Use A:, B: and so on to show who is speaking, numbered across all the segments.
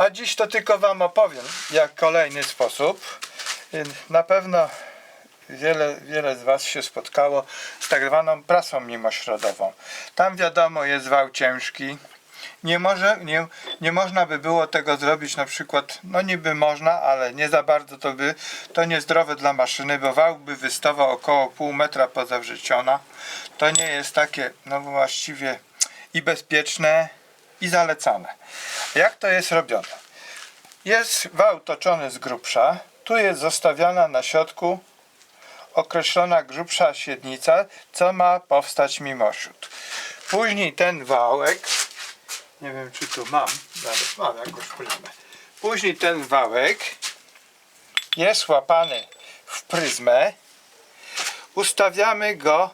A: A dziś to tylko Wam opowiem, jak kolejny sposób. Na pewno wiele, wiele z Was się spotkało z tak zwaną prasą mimośrodową. Tam wiadomo jest wał ciężki. Nie, może, nie, nie można by było tego zrobić na przykład, no niby można, ale nie za bardzo to by, to niezdrowe dla maszyny, bo wał by wystawał około pół metra poza wrzeciona. To nie jest takie, no właściwie i bezpieczne i zalecane. Jak to jest robione? Jest wał toczony z grubsza, tu jest zostawiana na środku określona grubsza średnica, co ma powstać mimośród. Później ten wałek, nie wiem czy tu mam, nawet mam jakąś pryzmę. Później ten wałek jest łapany w pryzmę, ustawiamy go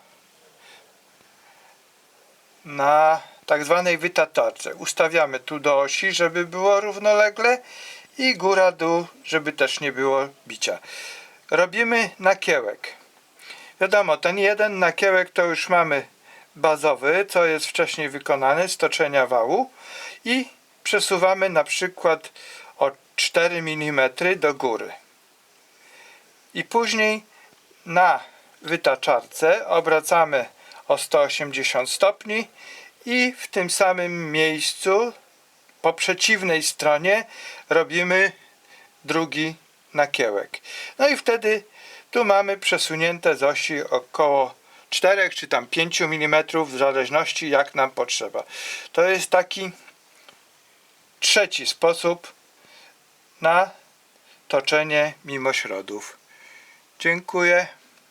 A: na tak zwanej wytatorce. Ustawiamy tu do osi, żeby było równolegle i góra dół, żeby też nie było bicia. Robimy nakiełek. Wiadomo, ten jeden nakiełek to już mamy bazowy, co jest wcześniej wykonany z toczenia wału i przesuwamy na przykład o 4 mm do góry. I później na wytaczarce obracamy o 180 stopni i w tym samym miejscu po przeciwnej stronie robimy drugi nakiełek. No i wtedy tu mamy przesunięte z osi około 4 czy tam 5 mm w zależności jak nam potrzeba. To jest taki trzeci sposób na toczenie mimośrodów. Dziękuję.